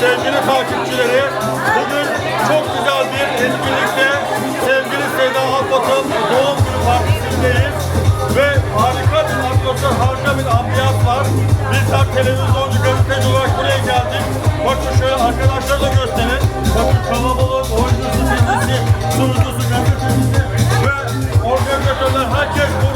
Sevgili takipçileri. Bugün çok güzel bir etkinlikte sevgili Seyda Alpat'ın doğum günü partisindeyiz. Ve harika bir atmosfer, harika bir ambiyans var. Bizler televizyoncu gazeteci olarak buraya geldik. Bakın şöyle arkadaşlar da gösterin. Bakın kalabalık, oyuncusu, dizisi, sunucusu, gazetecisi ve organizatörler herkes burada.